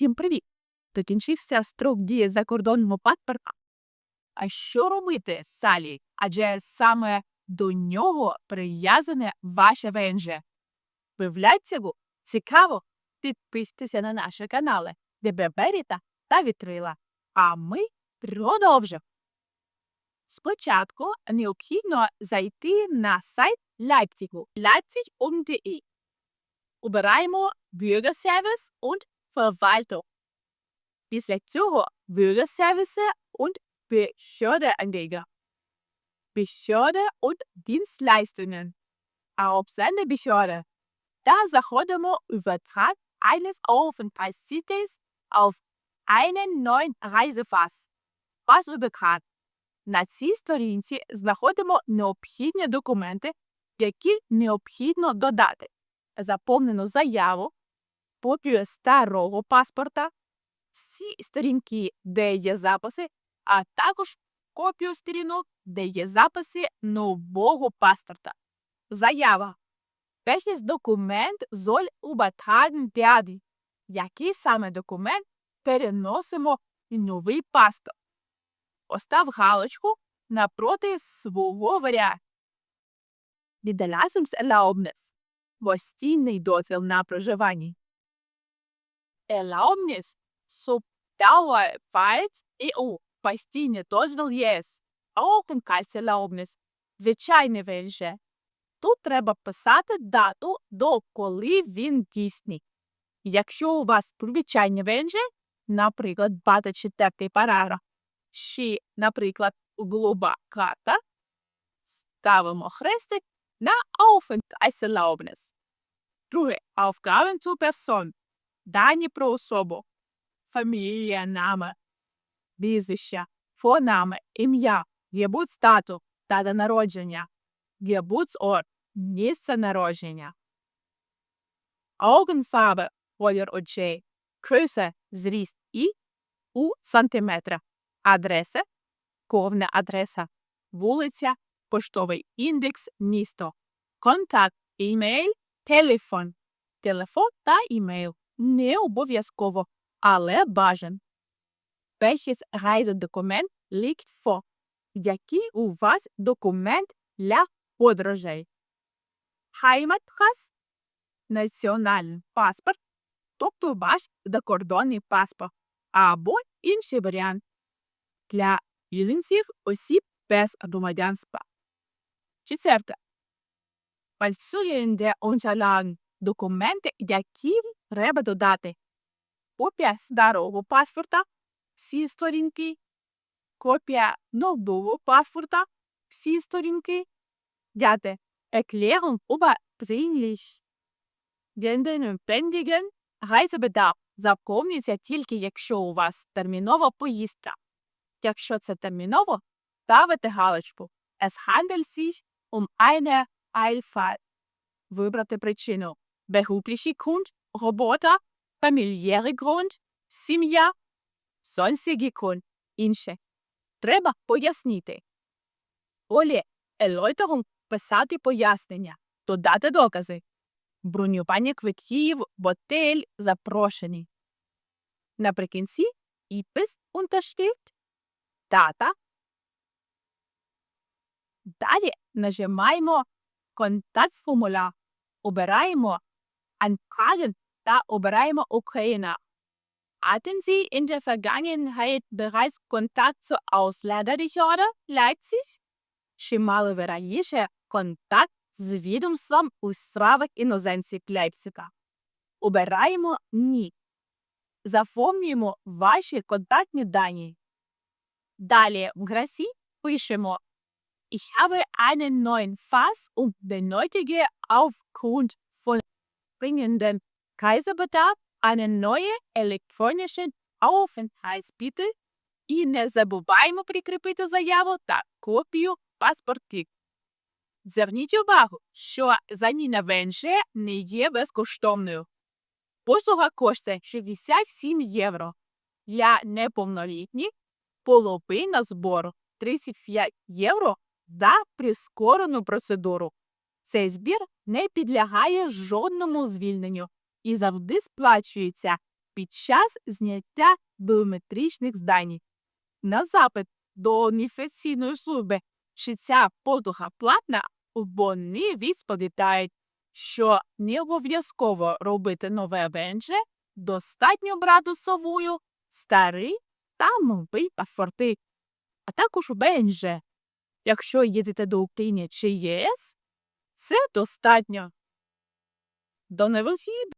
Всім привіт! Закінчився строк дії закордонного паспорта. А що робити, Салі? Адже саме до нього прив'язане ваше ВНЖ. Виявляється, цікаво, підписуйтеся на наші канали, де Беріта та Вітрила. А ми продовжимо. Спочатку необхідно зайти на сайт Leipzigu, leipzig.de. Обираємо Bürgerservice und Verwaltung. Після цього Bürgerservice und Behördeanleger. Behörde und Dienstleistungen. А обсende Behörde. Da заходимо Übertrag eines Aufenthaltstitels auf einen neuen Reisepass. Пасубекрат. На цій сторінці знаходимо необхідні документи, які необхідно додати. Заповнену заяву, копію старого паспорта, всі сторінки, де є записи, а також копію сторінок, де є записи нового паспорта. Заява. Welches документ soll übertragen werden? Який саме документ переносимо в новий паспорт? Постав галочку напроти свого варіанту. Niederlassungserlaubnis – постійний дозвіл на проживання. Erlaubnis zur Dauerarbeit EU – постійний дозвіл ЄС. Aufenthaltserlaubnis – звичайне ВНЖ. Тут треба писати дату, до коли він дійсний. Якщо у вас звичайне ВНЖ, наприклад, 24 параграф, ще, наприклад, голуба карта, ставимо хрестик на Aufenthaltserlaubnis. Друге. Aufgaben zur Person. Дані про особу. Фамілія, нами, прізвище, фонами, ім'я, Geburtsdatum, дата народження, Geburtsort, місце народження. Augenfarbe, колір очей, Größe, зріст і у сантиметрах. Адреса, ковна адреса, вулиця, поштовий індекс, місто, контакт, імейл, телефон, телефон та імейл. Не обов'язково, але бажан. Welches Reisedokument liegt vor? Який у вас документ для подорожей? Heimatpass – національний паспорт, тобто ваш закордонний паспорт, або інший варіант для інших осіб без громадянства. Четверте. Фальсуєнде Unterlagen – документи, які треба додати. Копія старого паспорта – всі сторінки, копія нового паспорта – всі сторінки, Дяте. Erklärung über dringlich. Den notwendigen Reisebedarf заповнюється тільки якщо у вас термінова поїздка. Якщо це терміново, ставите галочку Es handelt sich um eine Eilfall. Вибрати причину. Berufliche Grund, робота, familiäre Grund, сім'я, sonstige Grund, інше. Треба пояснити. Олі, Erläuterung – писати пояснення, додати докази. Бронювання квитків, в готель, запрошені. Наприкінці підпис Unterschrift, дата. Далі нажимаємо Контактформуляр, обираємо Anfragen та обираємо Україна. Hatten Sie in der Vergangenheit bereits Kontakt zur Ausländerbehörde Leipzig? Чи мали ви раніше контакт з відомством у справах іноземців Лейпцига? Обираємо Ні. Заповнюємо ваші контактні дані. Далі в графі пишемо Ich habe einen neuen Fass und benötige aufgrund von dringendem Kaiserbedarf eine neue elektronische Aufenthaltsbitte і не забуваємо прикріпити заяву та копію паспортів. Зверніть увагу, що заміна ВНЖ не є безкоштовною. Послуга коштує 67 євро. Для неповнолітніх половина збору 35 євро за прискорену процедуру. Цей збір не підлягає жодному звільненню і завжди сплачується під час зняття біометричних здані. На запит до уніфікаційної служби, чи ця послуга платна, вони відповідають, що не обов'язково робити нове ВНЖ, достатньо брати з собою старий та новий паспорти, а також ВНЖ. Якщо їдете до України чи ЄС, це достатньо. До нових